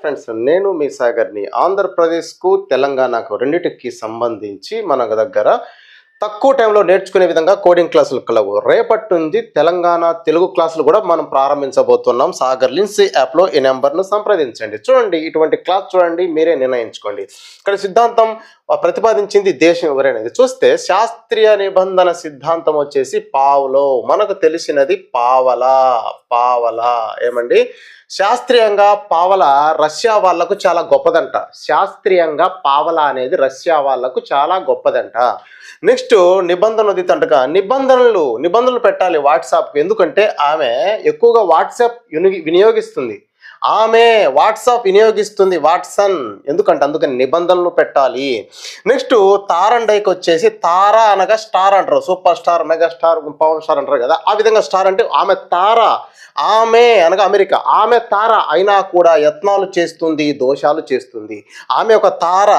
Friends నేను మీ సాగర్ని ఆంధ్రప్రదేశ్కు తెలంగాణకు రెండింటికి సంబంధించి మన దగ్గర తక్కువ టైంలో నేర్చుకునే విధంగా కోడింగ్ క్లాసులు కలవు. రేపటి నుంచి తెలంగాణ తెలుగు క్లాసులు కూడా మనం ప్రారంభించబోతున్నాం. సాగర్ లిన్సీ యాప్లో ఈ నెంబర్ను సంప్రదించండి. చూడండి ఇటువంటి క్లాస్ చూడండి మీరే నిర్ణయించుకోండి. ఇక్కడ సిద్ధాంతం ప్రతిపాదించింది దేశం ఎవరైనది? చూస్తే శాస్త్రీయ నిబంధన సిద్ధాంతం వచ్చేసి పావులో. మనకు తెలిసినది పావలా. పావలా. ఏమండి? శాస్త్రీయంగా పావల రష్యా వాళ్ళకు చాలా గొప్పదంట. శాస్త్రీయంగా పావల అనేది రష్యా వాళ్ళకు చాలా గొప్పదంట. నెక్స్ట్ నిబంధన ఉదితంటగా నిబంధనలు నిబంధనలు పెట్టాలి వాట్సాప్కి. ఎందుకంటే ఆమె ఎక్కువగా వాట్సాప్ విని- వినియోగిస్తుంది. ఆమె వాట్సాప్ వినియోగిస్తుంది వాట్సన్. ఎందుకంటే అందుకని నిబంధనలు పెట్టాలి. నెక్స్ట్ తారండైకి వచ్చేసి తార అనగా స్టార్ అంటారు. Super star mega star Pawan star అంటారు కదా. ఆ విధంగా స్టార్ అంటే ఆమె తార ఆమె అనగా అమెరికా. ఆమె తార అయినా కూడా యత్నాలు చేస్తుంది దోషాలు చేస్తుంది. ఆమె ఒక తార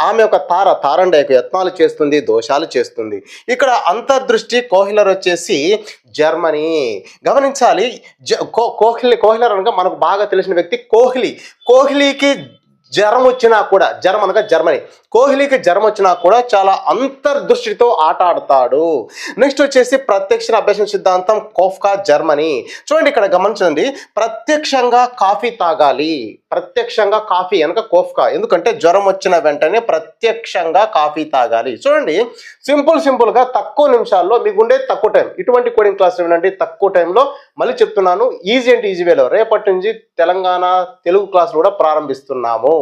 ఆమె ఒక తార. తారండైకు యత్నాలు చేస్తుంది దోషాలు చేస్తుంది. ఇక్కడ అంతర్దృష్టి కోహిలర్ వచ్చేసి జర్మనీ. గమనించాలి జ కో కోహ్లీ కోహ్లీ అనగా మనకు బాగా తెలిసిన వ్యక్తి కోహ్లీ. కోహ్లీకి జ్వరం వచ్చినా కూడా జ్వరం అనగా జర్మనీ. కోహ్లీకి జ్వరం వచ్చినా కూడా చాలా అంతర్దృష్టితో ఆట ఆడతాడు. నెక్స్ట్ వచ్చేసి ప్రత్యక్ష అభ్యసన సిద్ధాంతం కోఫ్కా జర్మనీ. చూడండి ఇక్కడ గమనించండి. ప్రత్యక్షంగా కాఫీ తాగాలి. ప్రత్యక్షంగా కాఫీ అనగా కోఫ్కా. ఎందుకంటే జ్వరం వచ్చిన వెంటనే ప్రత్యక్షంగా కాఫీ తాగాలి. చూడండి. సింపుల్ సింపుల్గా తక్కువ నిమిషాల్లో మీకు ఉండేది తక్కువ టైం. ఇటువంటి కోడింగ్ క్లాస్ వినండి. తక్కువ టైంలో మళ్ళీ చెప్తున్నాను. ఈజీ అంటే ఈజీ వేలో. రేపటి నుంచి తెలంగాణ తెలుగు క్లాసులు కూడా ప్రారంభిస్తున్నాము.